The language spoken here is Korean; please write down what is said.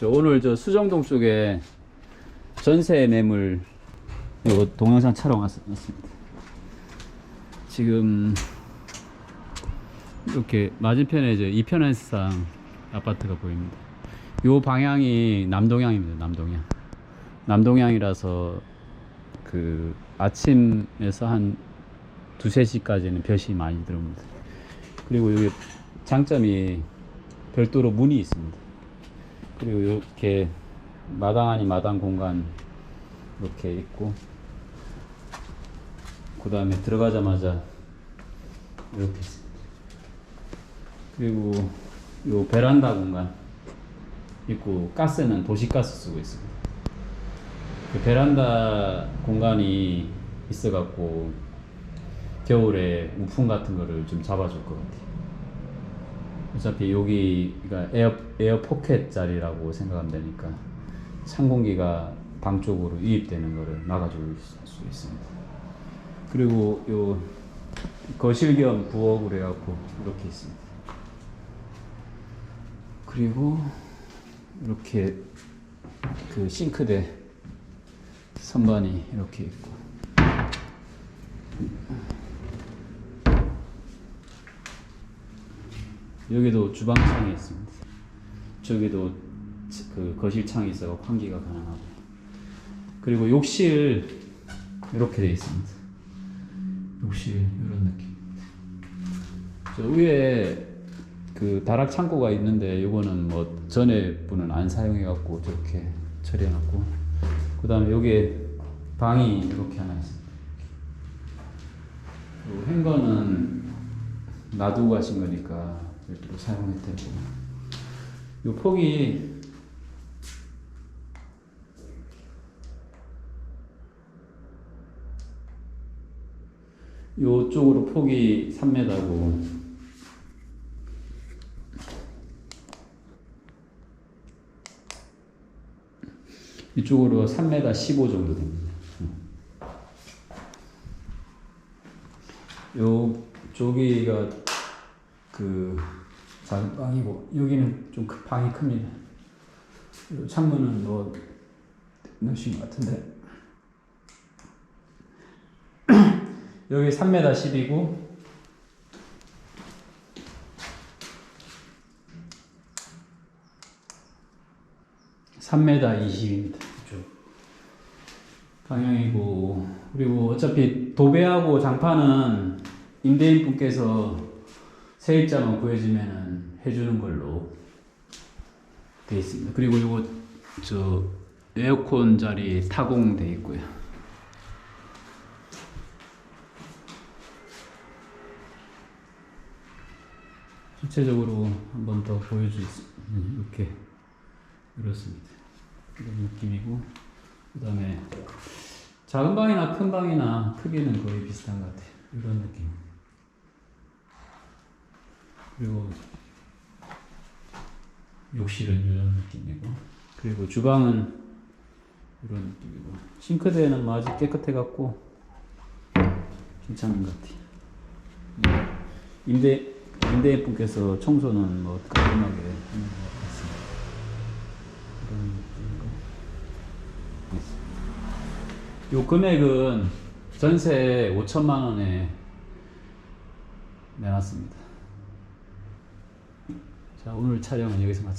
저 오늘 저 수정동 쪽에 전세 매물 이거 동영상 촬영 왔- 왔습니다. 지금 이렇게 맞은편에 이제 이편한상 아파트가 보입니다. 요 방향이 남동향입니다. 남동향. 남동향이라서 그 아침에서 한 두세 시까지는 볕이 많이 들어옵니다. 그리고 여기 장점이 별도로 문이 있습니다. 그리고 이렇게 마당 아닌 마당 공간 이렇게 있고 그 다음에 들어가자마자 이렇게 있습니다. 그리고 요 베란다 공간 있고 가스는 도시가스 쓰고 있습니다. 그 베란다 공간이 있어갖고 겨울에 우풍 같은 거를 좀 잡아줄 것 같아요. 어차피 여기가 에어 에어 포켓 자리라고 생각하면 되니까 찬 공기가 방 쪽으로 유입되는 거를 막아줄 수 있습니다. 그리고 요 거실 겸 부엌으로 해갖고 이렇게 있습니다. 그리고 이렇게 그 싱크대 선반이 이렇게 있고 여기도 주방 창이 있습니다. 저기도 그 거실 창이 있어 환기가 가능하고 그리고 욕실 이렇게 되어 있습니다. 욕실 이런 느낌. 저 위에 그 다락 창고가 있는데 이거는 뭐 전에 분은 안 사용해 갖고 저렇게 처리해 놨고 그 다음에 여기에 방이 이렇게 하나 있습니다. 그리고 행거는 놔두고 가신 거니까 사용해도 되고 요 폭이 요쪽으로 폭이 3m고. 이쪽으로 3m 15 정도 됩니다. 요 저기가 그 작은 방이고 여기는 좀 크- 방이 큽니다. 요 창문은 뭐 넣으신 것 같은데 여기 3m 10이고 삼메다 20입니다. 이쪽 방향이고 그리고 어차피 도배하고 장판은 임대인 분께서 세입자만 구해주면은 해주는 걸로 돼 있습니다. 그리고 이거 저 에어컨 자리 타공돼 있고요. 전체적으로 한 번더 있는 이렇게 이렇습니다. 이런 느낌이고 그 다음에 작은 방이나 큰 방이나 크기는 거의 비슷한 것 같아요. 이런 느낌. 그리고 욕실은 이런 느낌이고 그리고 주방은 이런 느낌이고 싱크대는 뭐 아직 깨끗해 갖고 괜찮은 것 같아요. 음, 임대 임대인 분께서 청소는 뭐 깔끔하게 하는 것 같습니다. 이런 느낌이고. 요 금액은 전세 5천만 원에 내놨습니다. 자 오늘 촬영은 여기서 마치.